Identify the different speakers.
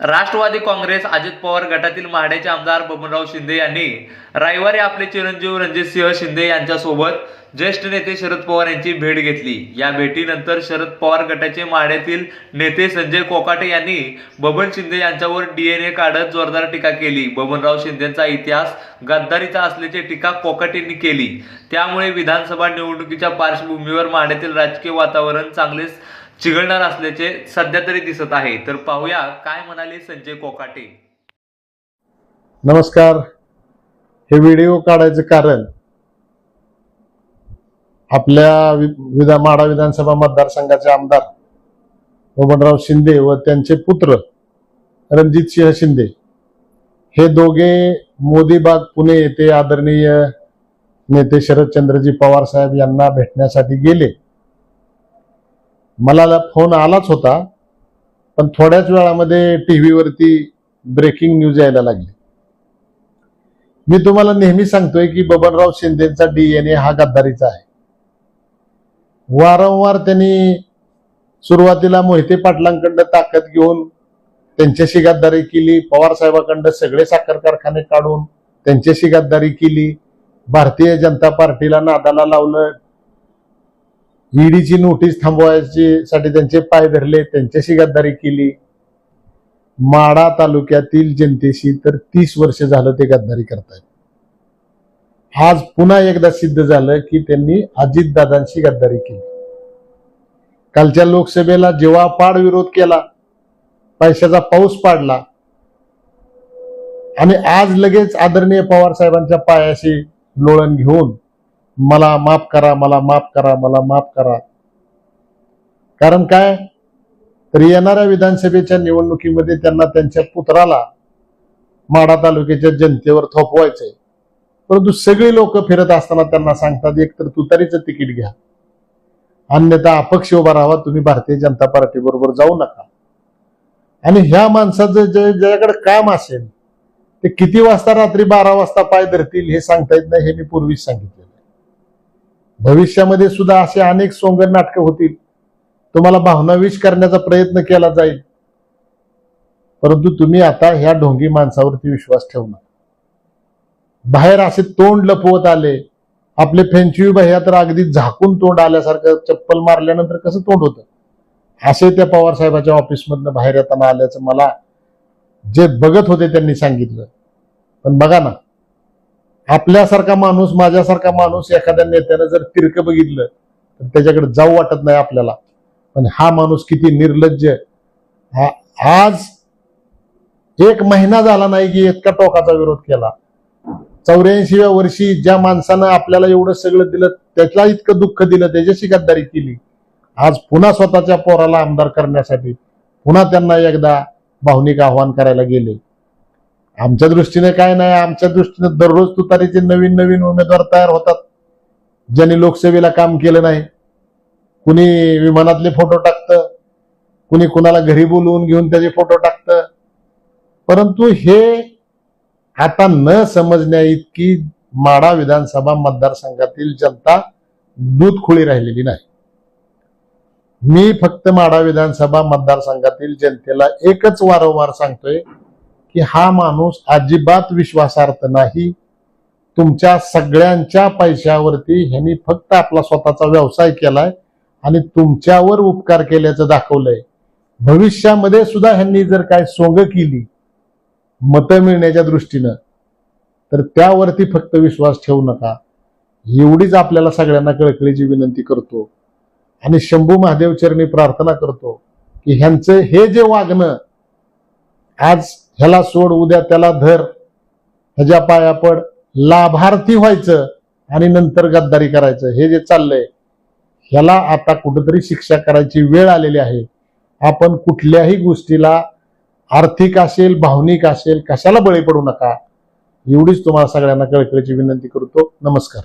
Speaker 1: राष्ट्रवादी काँग्रेस अजित पवार गटातील माढ्याचे आमदार बबनराव शिंदे यांनी रविवारी आपले चिरंजीव रणजितसिंह शिंदे यांच्यासोबत ज्येष्ठ नेते शरद पवार यांची भेट घेतली. या भेटीनंतर शरद पवार गटाचे माढ्यातील नेते संजय कोकाटे यांनी बबन शिंदे यांच्यावर डीएनए काढत जोरदार टीका केली. बबनराव शिंदेचा इतिहास गद्दारीचा असल्याची टीका कोकाटेंनी केली. त्यामुळे विधानसभा निवडणुकीच्या पार्श्वभूमीवर माढ्यातील राजकीय वातावरण चांगलेच चिघळणार असल्याचे सध्या तरी दिसत आहे. तर पाहूया काय म्हणाले संजय कोकाटे.
Speaker 2: नमस्कार. हे व्हिडिओ काढायचं कारण आपल्या विधा माडा विधानसभा मतदारसंघाचे आमदार बबनराव शिंदे व त्यांचे पुत्र रणजितसिंह शिंदे हे दोघे मोदीबाग पुणे येथे आदरणीय नेते शरदचंद्रजी पवार साहेब यांना भेटण्यासाठी गेले. मला फोन आलाच होता पण थोड्याच वेळामध्ये टीव्हीवरती ब्रेकिंग न्यूज यायला लागली. मी तुम्हाला नेहमी सांगतोय की बबनराव शिंदेचा डीएनए हा गद्दारीचा आहे. वारंवार त्यांनी सुरुवातीला मोहिते पाटलांकडं ताकद घेऊन त्यांच्याशी गद्दारी केली पवार साहेबांकडनं सगळे साखर कारखाने काढून त्यांच्याशी गद्दारी केली भारतीय जनता पार्टीला नादाला लावलं ईडीची नोटीस थांबवायची साठी त्यांचे पाय धरले त्यांच्याशी गद्दारी केली. माडा तालुक्यातील जनतेशी तर तीस वर्ष झालं ते गद्दारी करतायत. आज पुन्हा एकदा सिद्ध झालं की त्यांनी अजितदादांशी गद्दारी केली. कालच्या लोकसभेला जेव्हा पाड विरोध केला पैशाचा पाऊस पाडला आणि आज लगेच आदरणीय पवार साहेबांच्या पायाशी लोळण घेऊन मला माफ करा मला माफ करा मला माफ करा. कारण काय? तर येणाऱ्या विधानसभेच्या निवडणुकीमध्ये त्यांना त्यांच्या पुत्राला माडा तालुक्याच्या जनतेवर थोपवायचंय. परंतु सगळी लोक फिरत असताना त्यांना सांगतात एक तर तुतारीचं तिकीट घ्या. अन्यथा अपक्ष उभा राहावा तुम्ही भारतीय जनता पार्टी बरोबर जाऊ नका. आणि ह्या माणसाचं जे ज्याच्याकडे काम असेल ते किती वाजता रात्री बारा वाजता पाय धरतील हे सांगता येत नाही हे मी पूर्वीच सांगितलं. भविष्यामध्ये सुद्धा असे अनेक सोंगर नाटकं होतील. तुम्हाला भावनाविष करण्याचा प्रयत्न केला जाईल. परंतु तुम्ही आता ह्या ढोंगी माणसावरती विश्वास ठेवणार बाहेर असे तोंड लपवत आले. आपले फेंचवी बाह्या तर अगदी झाकून तोंड आल्यासारखं चप्पल मारल्यानंतर कसं तोंड होतं? असे त्या पवार साहेबाच्या ऑफिसमधनं बाहेर येताना आल्याचं मला जे बघत होते त्यांनी सांगितलं. पण बघा ना आपल्यासारखा माणूस माझ्यासारखा माणूस एखाद्या नेत्यानं जर तिरकं बघितलं तर त्याच्याकडे जाऊ वाटत नाही आपल्याला. पण हा माणूस किती निर्लज्ज हा आज एक महिना झाला नाही की इतका टोकाचा विरोध केला. चौऱ्याऐंशीव्या वर्षी ज्या माणसानं आपल्याला एवढं सगळं दिलं त्याला इतकं दुःख दिलं त्याच्याशी गद्दारी केली. आज पुन्हा स्वतःच्या पोराला आमदार करण्यासाठी पुन्हा त्यांना एकदा भावनिक आव्हान करायला गेले. आमच्या दृष्टीने काय नाही आमच्या दृष्टीने दररोज तुतारीचे नवीन नवीन उमेदवार तयार होतात ज्यांनी लोकसेवेला काम केलं नाही. कुणी विमानातले फोटो टाकतं कुणी कुणाला घरी बोलवून घेऊन त्याचे फोटो टाकतं. परंतु हे आता न समजण्या इतकी माडा विधानसभा मतदारसंघातील जनता दूध खुळी राहिलेली नाही. मी फक्त माडा विधानसभा मतदारसंघातील जनतेला एकच वारंवार सांगतोय की हा माणूस अजिबात विश्वासार्थ नाही. तुमच्या सगळ्यांच्या पैशावरती ह्यांनी फक्त आपला स्वतःचा व्यवसाय केलाय आणि तुमच्यावर उपकार केल्याचं दाखवलंय. भविष्यामध्ये सुद्धा ह्यांनी जर काय सोंग केली मतं मिळण्याच्या दृष्टीनं तर त्यावरती फक्त विश्वास ठेवू नका. एवढीच आपल्याला सगळ्यांना कळकळीची विनंती करतो आणि शंभू महादेव चरणी प्रार्थना करतो की ह्यांचं हे जे वागणं आज ह्याला सोड उद्या त्याला धर. ह्याच्या पाया पड. लाभार्थी व्हायचं आणि नंतर गद्दारी करायचं. हे जे चाललंय ह्याला आता कुठंतरी शिक्षा करायची वेळ आलेली आहे. आपण कुठल्याही गोष्टीला आर्थिक असेल भावनिक असेल कशाला बळी पडू नका. एवढीच तुम्हाला सगळ्यांना कळकळीची विनंती करतो. नमस्कार.